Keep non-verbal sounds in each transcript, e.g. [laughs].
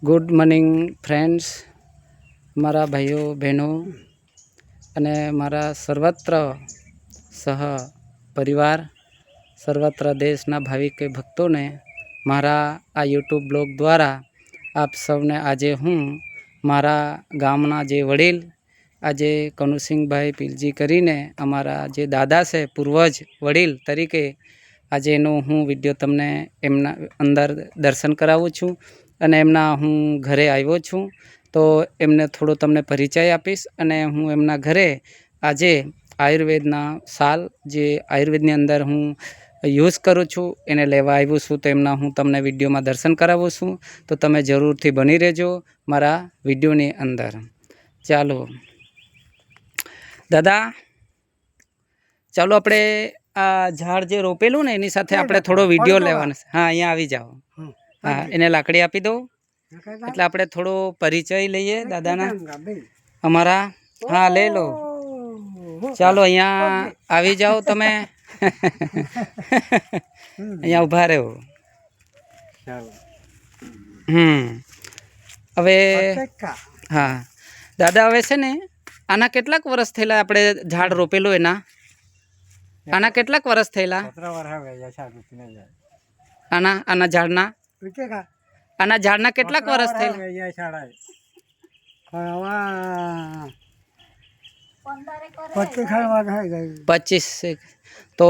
Good morning friends, મારા ભાઈઓ, બહેનો અને મારા સર્વત્ર સહ પરિવાર, સર્વત્ર દેશના ભાવિક ભક્તોને મારા આ યુટ્યુબ બ્લોગ દ્વારા આપ સૌને આજે હું મારા ગામના જે વડીલ, આજે કનુસિંહભાઈ પિલજી કરીને અમારા જે દાદા છે, પૂર્વજ વડીલ તરીકે આજે એનો હું વીડિયો તમને એમના અંદર દર્શન કરાવું છું. અને એમના હું ઘરે આવ્યો છું. તો એમને થોડો તમને પરિચય આપીશ અને હું એમના ઘરે આજે આયુર્વેદના સાલ જે આયુર્વેદની અંદર હું યુઝ કરું છું એને લેવા આવ્યો છું. તો એમના હું તમને વિડીયોમાં દર્શન કરાવું છું. તો તમે જરૂરથી બની રહેજો મારા વિડીયોની અંદર. ચાલો. દાદા ચાલો આપણે આ ઝાડ જે રોપેલું ને એની સાથે આપણે થોડો વીડિયો લેવાનો છે. હા અહીંયા આવી જાઓ. હા એને લાકડી આપી દો એટલે આપણે થોડો પરિચય લઈએ દાદાના. અમારા. હા લઈ લો. ચાલો અહીંયા આવી જાઓ તમે. અહીંયા ઊભા રહો. હમ. હવે હા. દાદા હવે છે ને આના કેટલાક વર્ષ થયેલા આપણે ઝાડ રોપેલું એના? આના કેટલાક વર્ષ થયેલા? આના આના ઝાડના? આના ઝાડના કેટલાક વર્ષ થયેલા? પચીસ તો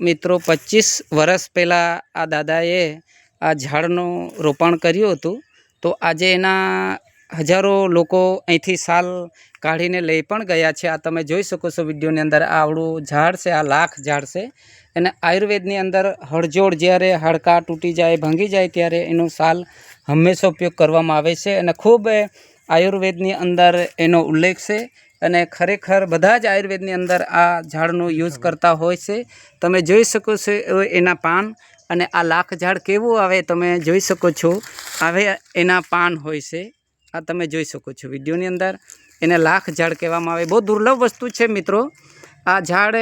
મિત્રો પચીસ વર્ષ પહેલાં આ દાદાએ આ ઝાડનું રોપણ કર્યું હતું. તો આજે એના હજારો લોકો અહીંથી સાલ કાઢીને લઈ પણ ગયા છે. આ તમે જોઈ શકો છો વિડીયોની અંદર આવડું ઝાડ છે, આ લાખ ઝાડ છે. અને આયુર્વેદની અંદર હળજોડ જ્યારે હાડકાં તૂટી જાય, ભાંગી જાય ત્યારે એનો સાલ હંમેશા ઉપયોગ કરવામાં આવે છે. અને ખૂબ આયુર્વેદની અંદર એનો ઉલ્લેખ છે. અને ખરેખર બધા જ આયુર્વેદની અંદર આ ઝાડનો યુઝ કરતા હોય છે. તમે જોઈ શકો છો એના પાન અને આ લાખ ઝાડ કેવું આવે તમે જોઈ શકો છો. આવે એના પાન હોય છે. આ તમે જોઈ શકો છો વિડીયોની અંદર. એને લાખ ઝાડ કહેવામાં આવે. બહુ દુર્લભ વસ્તુ છે મિત્રો. આ ઝાડ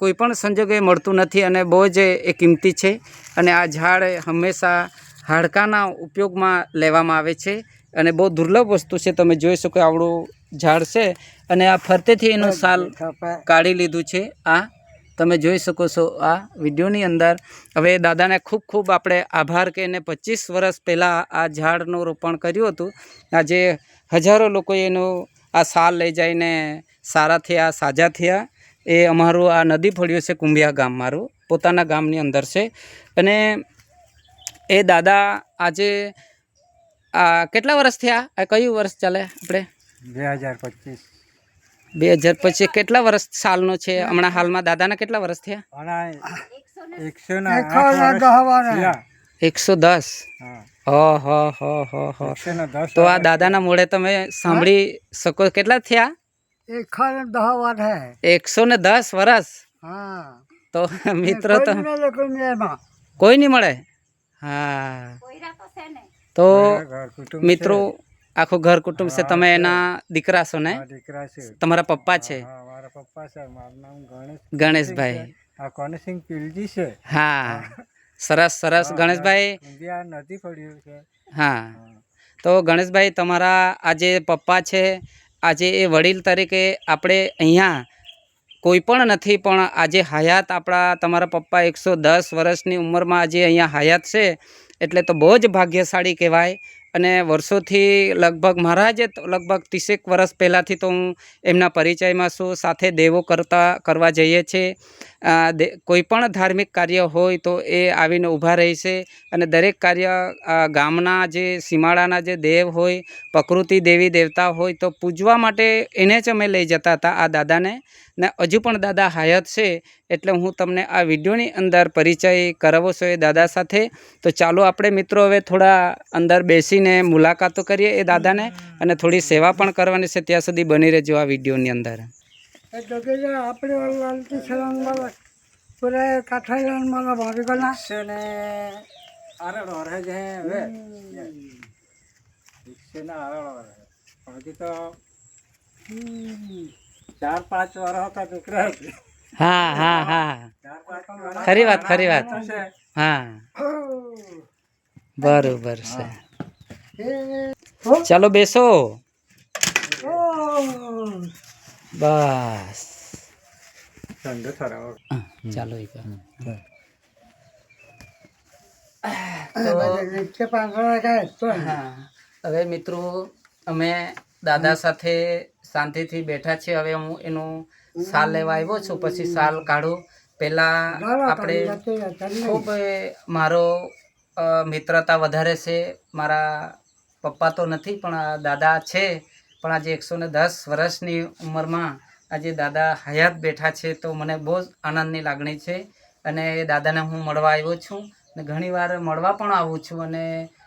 કોઈપણ સંજોગે મળતું નથી અને બહુ જ એ કિંમતી છે. અને આ ઝાડ હંમેશા હાડકાના ઉપયોગમાં લેવામાં આવે છે. અને બહુ દુર્લભ વસ્તુ છે. તમે જોઈ શકો આવડું ઝાડ છે. અને આ ફરતેથી એનું સાલ કાઢી લીધું છે. આ તમે જોઈ શકો છો આ વિડીયોની અંદર. હવે દાદાને ખૂબ ખૂબ આપણે આભાર કે એને પચીસ વર્ષ પહેલાં આ ઝાડનું રોપણ કર્યું હતું. આજે હજારો લોકો એનું આ સાલ લઈ જઈને સારા થયા, સાજા થયા. એ અમારું આ નદી ફળ્યું છે કુંભિયા ગામ મારું, પોતાના ગામની અંદર છે. અને એ દાદા આજે આ કેટલા વર્ષ થયા? આ કયું વર્ષ ચાલે આપણે? બે હજાર પચીસ. બે હજાર પછી કેટલા વર્ષ સાલનો છે? હમણાં હાલમાં દાદાના કેટલા વર્ષ થયા. એકસો દસ? તો આ દાદાના મોડે તમે સાંભળી શકો. કેટલા થયા? એકસો ને દસ વર્ષ તો મિત્રો તો કોઈ નહીં મળે હા. તો મિત્રો આખું ઘર કુટુંબ છે તમે એના દીકરા છો ને? દીકરા છે. તમારા પપ્પા છે? મારા પપ્પા છે મારું નામ ગણેશ ગણેશભાઈ. આ કોનસિંગ પિલજી છે. હા. સરસ સરસ. ગણેશભાઈ? ઇન્ડિયા નદી પડ્યું છે. હા. તો ગણેશભાઈ તમારા આજે પપ્પા છે આજે એ વડીલ તરીકે આપણે અહીંયા કોઈ પણ નથી પણ આજે હયાત આપણા તમારા પપ્પા એકસો દસ વર્ષની ઉંમરમાં આજે અહીંયા હયાત છે એટલે તો બહુ જ ભાગ્યશાળી કહેવાય. અને વર્ષોથી લગભગ મારા જે લગભગ ત્રીસેક વર્ષ પહેલાંથી તો હું એમના પરિચયમાં છું. સાથે દેવો કરતા, કરવા જઈએ છીએ. કોઈ પણ ધાર્મિક કાર્ય હોય તો એ આવીને ઊભા રહે છે. અને દરેક કાર્ય ગામના જે, સીમાડાના જે દેવ હોય, પ્રકૃતિ દેવી દેવતા હોય તો પૂજવા માટે એને જ અમે લઈ જતા હતા, આ દાદાને. ને હજુ પણ દાદા હાયત છે એટલે હું તમને આ વિડીયોની અંદર પરિચય કરાવો છો એ દાદા સાથે. તો ચાલો આપણે મિત્રો હવે થોડા અંદર બેસીને મુલાકાતો કરીએ એ દાદાને અને થોડી સેવા પણ કરવાની છે ત્યાં સુધી બની રહેજો આ વિડીયોની અંદર. એકસો ને આરડ વર્ષ છે હવે. એકસો આરડ વર્ષ હજી તો ચાર પાંચ વાર હતા દીકરા હતી. હા હા હા. ખરી વાત ખરી વાત. હા. બરોબર છે. ચાલો બેસો. બસ. ચાલો એક નીચે કાંઈ તો હા. હવે મિત્રો અમે દાદા સાથે શાંતિથી બેઠા છે. હવે હું એનું સાલ લેવા આવ્યો છું. પછી સાલ કાઢું. પહેલા આપણે ખૂબ મારો મિત્રતા વધારે છે. મારા પપ્પા તો નથી પણ આ દાદા છે. પણ આજે એકસો ને દસ વર્ષની ઉંમરમાં આજે દાદા હયાત બેઠા છે તો મને બહુ જ આનંદની લાગણી છે. અને એ દાદાને હું મળવા આવ્યો છું. અને ઘણીવાર મળવા પણ આવું છું અને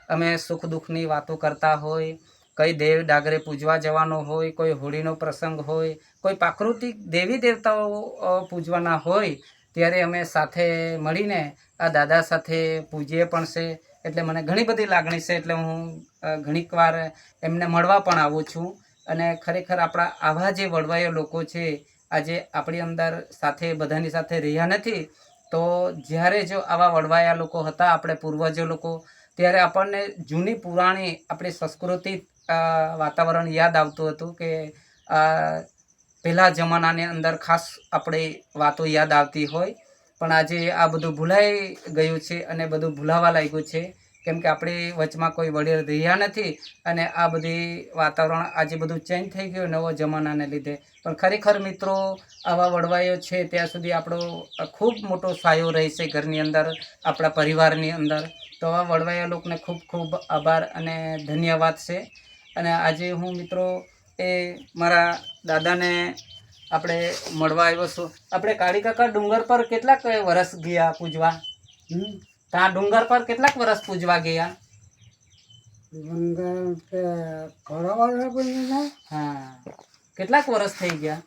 અમે સુખ દુઃખની વાતો કરતા હોય. કઈ દેવ ડાગરે પૂજવા જવાનો હોય, કોઈ હોળીનો પ્રસંગ હોય, કોઈ પ્રાકૃતિક દેવી દેવતાઓ પૂજવાના હોય, ત્યારે અમે સાથે મળીને આ દાદા સાથે પૂજીએ પણ છે. એટલે મને ઘણી બધી લાગણી છે, એટલે હું ઘણીક વાર એમને મળવા પણ આવું છું. અને ખરેખર આપણા આવા જે વડવાયો લોકો છે, આજે આપણી અંદર સાથે, બધાની સાથે રહ્યા નથી, તો જ્યારે જો આવા વડવાયા લોકો હતા, આપણે પૂર્વજો લોકો, ત્યારે આપણને જૂની પુરાણી, આપણી સંસ્કૃતિ વાતાવરણ યાદ આવતું હતું કે આ પહેલા જમાનાની અંદર ખાસ આપણે વાતો યાદ આવતી હોય. પણ આજે આ બધું ભૂલાઈ ગયું છે અને બધું ભૂલાવા લાગ્યું છે. કેમ કે આપણી વચમાં કોઈ વડીલ રહ્યા નથી અને આ બધી વાતાવરણ આજે બધું ચેન્જ થઈ ગયું નવો જમાનાને લીધે. પણ ખરેખર મિત્રો, આવા વડવાઈઓ છે ત્યાં સુધી આપણો ખૂબ મોટો સાયો રહેશે ઘરની અંદર, આપણા પરિવારની અંદર. તો આવા વડવાયા લોકોને ખૂબ ખૂબ આભાર અને ધન્યવાદ છે. અને આજે હું મિત્રો એ મારા દાદાને આપણે મળવા આવ્યો છું. આપણે કાળી કાકા ડુંગર પર કેટલાક વર્ષ ગયા પૂજવા? ત્યાં ડુંગર પર કેટલાક વર્ષ પૂજવા ગયા? હા. કેટલાક વર્ષ થઈ ગયા.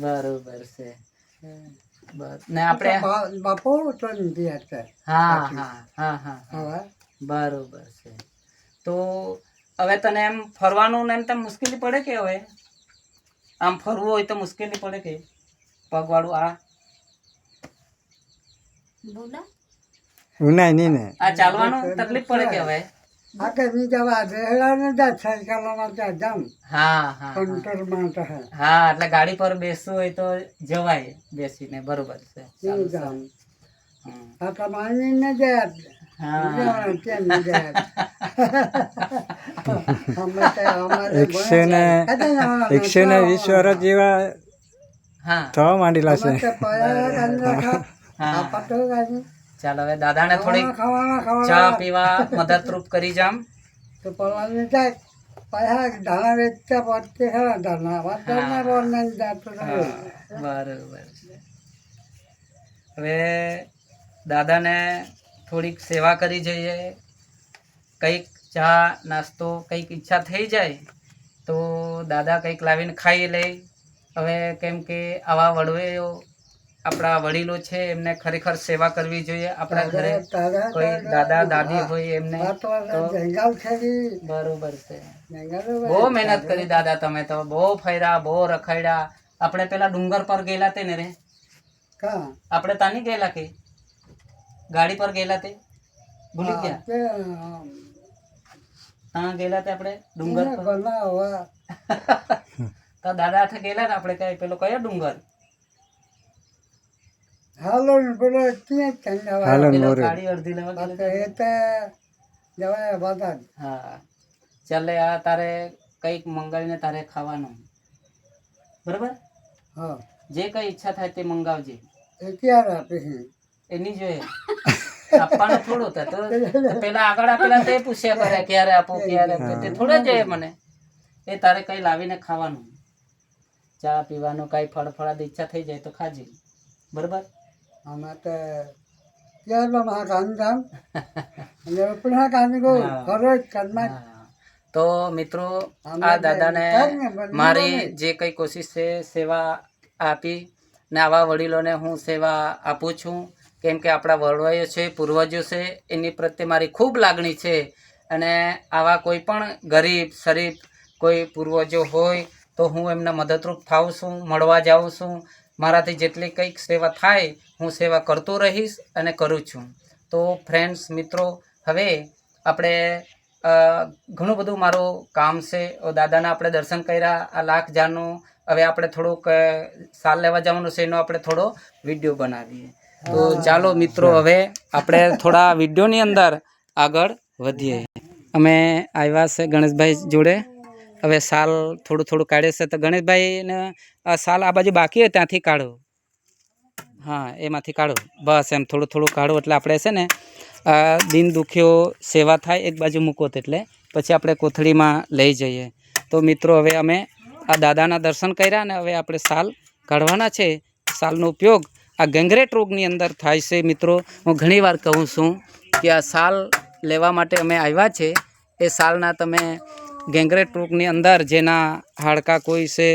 બરોબર છે. બર ને આપણે બા- તો નથી હતા હા હા હા હા હવે? બરોબર છે. તો હવે તને એમ ફરવાનું ને એમ તેમ મુશ્કેલી પડે કે હવે? આમ ફરવું હોય તો મુશ્કેલી પડે કે? પગવાળું આ? ઉનાય નહીં ને. આ ચાલવાનું તકલીફ પડે કે હવે? આ કે બી જવા સાયકલમાં ત્યાં જામ. હા હા હા. કંટ્રોલમાં તો હે. હા એટલે ગાડી પર બેસવું હોય તો જવાય બેસીને બરોબર છે. આ ને જાય. એકસો ને વીસ વર્ષ જેવા થવા માંડેલા છે. હા. પાટો ગાડી ચાલો હવે દાદાને થોડી ચા પીવા મદદરૂપ કરી જામ. તો પલાને જાય પૈસા ધાણા વેચતા પડતે ખરા ધાણા. વાદળના બોલને જાતો બરાબર હવે દાદાને થોડીક સેવા કરી જઈએ. કંઈક ચા નાસ્તો કંઈક ઈચ્છા થઈ જાય તો દાદા કંઈક લાવીને ખાઈ લે. હવે કેમ કે આવા વડવેઓ આપણા વડીલો છે એમને ખરેખર સેવા કરવી જોઈએ આપણા ઘરે. કોઈ દાદા દાદી હોય એમને બરોબર છે. બહુ મહેનત કરી દાદા તમે તો બહુ ફર્યા બહુ રખડ્યા. આપણે પેલા ડુંગર પર ગયેલા તે ને રે. આપણે તાની ગયેલા કે? ગાડી પર ગયેલા તે? ભૂલી ગયા? ત્યાં ગયેલા તે આપણે ડુંગર પર? [laughs] તો દાદા હાથે ગયેલા ને આપણે કઈ પેલો કયો ડુંગર? ચંગાવા હાલો પેલો મોરે ગાડી અડધી લેવા ગયેલા એ તો જવાય બધા હા. ચાલે આ તારે કંઈક મંગાવીને તારે ખાવાનું. બરાબર? હા. જે કઈ ઈચ્છા થાય તે મંગાવજે. એ ક્યારે છે? એની જોઈએ આપવાનું થોડું તો તો પેલા આગળ આપેલા તે પૂછ્યા કરે ક્યારે આપો ક્યારે આપો. તે થોડા જોઈએ મને. એ તારે કઈ લાવીને ખાવાનું. ચા પીવાનું કઈ ફળ ફળાદ ઈચ્છા થઈ જાય તો ખાજે. બરોબર? અમે તો અને મિત્રો આ દાદાને મારી જે કઈ કોશિશ છે સેવા આપી ને આવા વડીલોને હું સેવા આપું છું. કેમ કે આપણા વડવાઈઓ છે પૂર્વજો છે એની પ્રત્યે મારી ખૂબ લાગણી છે. અને આવા કોઈ પણ ગરીબ શરીફ કોઈ પૂર્વજો હોય તો હું એમને મદદરૂપ થાઉં છું મળવા જાઉં છું. મારાથી જેટલી કંઈક સેવા થાય હું સેવા કરતો રહીશ અને કરું છું. તો ફ્રેન્ડ્સ મિત્રો હવે આપણે ઘણું બધું મારું કામ છે. દાદાના આપણે દર્શન કર્યા આ લાખ જાનું હવે આપણે થોડુંક સાલ લેવા જવાનું છે એનો આપણે થોડો વીડિયો બનાવીએ. તો ચાલો મિત્રો હવે આપણે થોડા વિડીયોની અંદર આગળ વધીએ. અમે આવ્યા છે ગણેશભાઈ જોડે. હવે સાલ થોડું થોડું કાઢે છે તો ગણેશભાઈને સાલ આ બાજુ બાકી હોય ત્યાંથી કાઢો. હા, એમાંથી કાઢો. બસ એમ થોડું થોડું કાઢો એટલે આપણે છે ને દિન દુખ્યો, સેવા થાય એક બાજુ મૂકો એટલે પછી આપણે કોથળીમાં લઈ જઈએ. તો મિત્રો હવે અમે આ દાદાના દર્શન કર્યા ને હવે આપણે સાલ કાઢવાના છે. સાલનો ઉપયોગ આ ગેંગરેટ રોગની અંદર થાય છે. મિત્રો, હું ઘણીવાર કહું છું કે આ સાલ લેવા માટે અમે આવ્યા છે. એ સાલના તમે ગેંગરેટ રોગની અંદર જેના હાડકાં કોઈ છે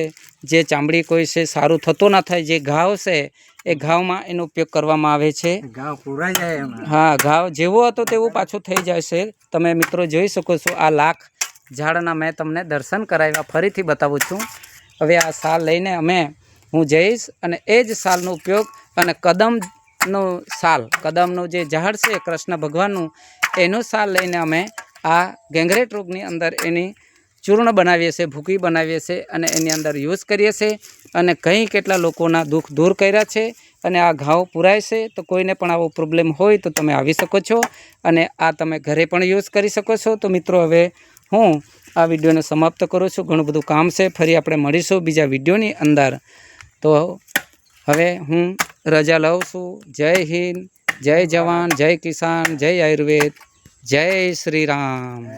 જે ચામડી કોઈ છે સારું થતું ના થાય જે ઘાવ છે એ ઘાવમાં એનો ઉપયોગ કરવામાં આવે છે. ઘાવ પૂરાઈ જાય હા ઘાવ જેવો હતો તેવું પાછું થઈ જાય છે તમે મિત્રો જોઈ શકો છો આ લાખ ઝાડના મેં તમને દર્શન કરાવ્યા ફરીથી બતાવું છું. હવે આ સાલ લઈને અમે હું જઈશ અને એ જ સાલનો ઉપયોગ અને કદમનો સાલ કદમનું જે ઝાડ છે કૃષ્ણ ભગવાનનું એનું સાલ લઈને અમે આ ગેંગરેટ રોગની અંદર એની ચૂર્ણ બનાવીએ છીએ, ભૂકી બનાવીએ છીએ અને એની અંદર યુઝ કરીએ છીએ અને કંઈ કેટલા લોકોના દુઃખ દૂર કર્યા છે અને આ ઘાવ પુરાય છે, તો કોઈને પણ આવો પ્રોબ્લેમ હોય તો તમે આવી શકો છો અને આ તમે ઘરે પણ યુઝ કરી શકો છો. તો મિત્રો, હવે હું આ વિડીયોને સમાપ્ત કરું છું. ઘણું બધું કામ છે, ફરી આપણે મળીશું બીજા વિડીયોની અંદર. તો હવે હું રજા લઉં છું. જય હિન્દ, જય જવાન, જય કિસાન, જય આયુર્વેદ. જય શ્રી રામ.